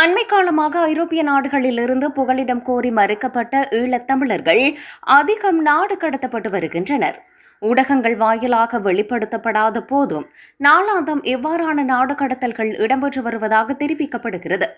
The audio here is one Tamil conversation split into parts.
அண்மை காலமாக ஐரோப்பிய நாடுகளிலிருந்து புகலிடம் கோரி மறுக்கப்பட்ட ஈழத்தமிழர்கள் அதிகம் நாடு கடத்தப்பட்டு வருகின்றனர். ஊடகங்கள் வாயிலாக வெளிப்படுத்தப்படாத போதும் நாளாந்தம் எவ்வாறான நாடு கடத்தல்கள் இடம்பெற்று வருவதாக தெரிவிக்கப்படுகிறது.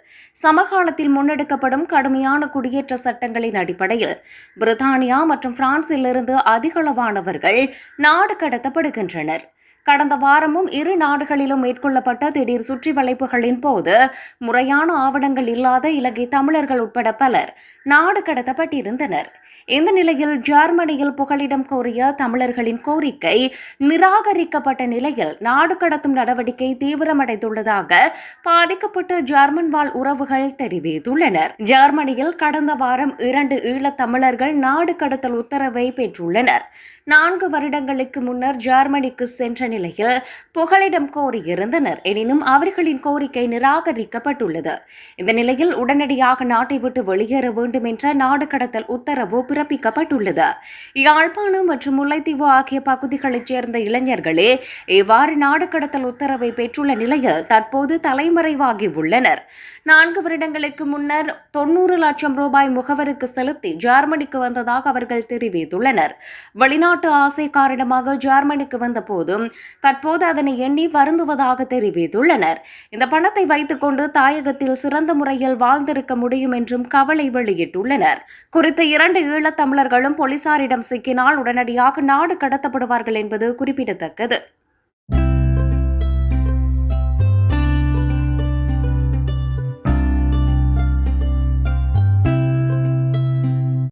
சமகாலத்தில் முன்னெடுக்கப்படும் கடுமையான குடியேற்ற சட்டங்களின் அடிப்படையில் பிரித்தானியா மற்றும் பிரான்சிலிருந்து அதிகளவானவர்கள் நாடு கடத்தப்படுகின்றனர். கடந்த வாரமும் இரு நாடுகளிலும் மேற்கொள்ளப்பட்ட திடீர் சுற்றி வளைப்புகளின் போது முறையான ஆவணங்கள் இல்லாத இலங்கை தமிழர்கள் உட்பட பலர் நாடு கடத்தப்பட்டிருந்தனர். இந்த நிலையில் ஜெர்மனியில் புகலிடம் கோரிய தமிழர்களின் கோரிக்கை நிராகரிக்கப்பட்ட நிலையில் நாடு கடத்தும் நடவடிக்கை தீவிரமடைந்துள்ளதாக பாதிக்கப்பட்ட ஜெர்மன் வாழ் உறவுகள் தெரிவித்துள்ளனர். ஜெர்மனியில் கடந்த வாரம் இரண்டு ஈழத் தமிழர்கள் நாடு கடத்தல் உத்தரவை பெற்றுள்ளனர். நான்கு வருடங்களுக்கு முன்னர் ஜெர்மனிக்கு சென்ற நிலையில் புகலிடம் கோரியிருந்தனர் எனினும் அவர்களின் கோரிக்கை நிராகரிக்கப்பட்டுள்ளது. இந்த நிலையில் உடனடியாக நாட்டை விட்டு வெளியேற வேண்டும் என்ற நாடு கடத்தல் உத்தரவு பிறப்பிக்கப்பட்டுள்ளது. யாழ்ப்பாணம் மற்றும் முல்லைத்தீவு ஆகிய பகுதிகளைச் சேர்ந்த இளைஞர்களே இவ்வாறு நாடு கடத்தல் உத்தரவை பெற்றுள்ள நிலையில் தற்போது தலைமறைவாகி உள்ளனர். நான்கு வருடங்களுக்கு முன்னர் தொன்னூறு லட்சம் ரூபாய் முகவருக்கு செலுத்தி ஜெர்மனிக்கு வந்ததாக அவர்கள் தெரிவித்துள்ளனர். வெளிநாட்டு ஆசை காரணமாக ஜெர்மனிக்கு வந்த போதும் தற்போது அதனை எண்ணி வருந்துவதாக தெரிவித்துள்ளனர். இந்த பணத்தை வைத்துக்கொண்டு தாயகத்தில் சிறந்த முறையில் வாழ்ந்திருக்க முடியும் என்றும் கவலை வெளியிட்டுள்ளனர். குறித்த இரண்டு ஈழத்தமிழர்களும் போலீசாரிடம் சிக்கினால் உடனடியாக நாடு கடத்தப்படுவார்கள் என்பது குறிப்பிடத்தக்கது.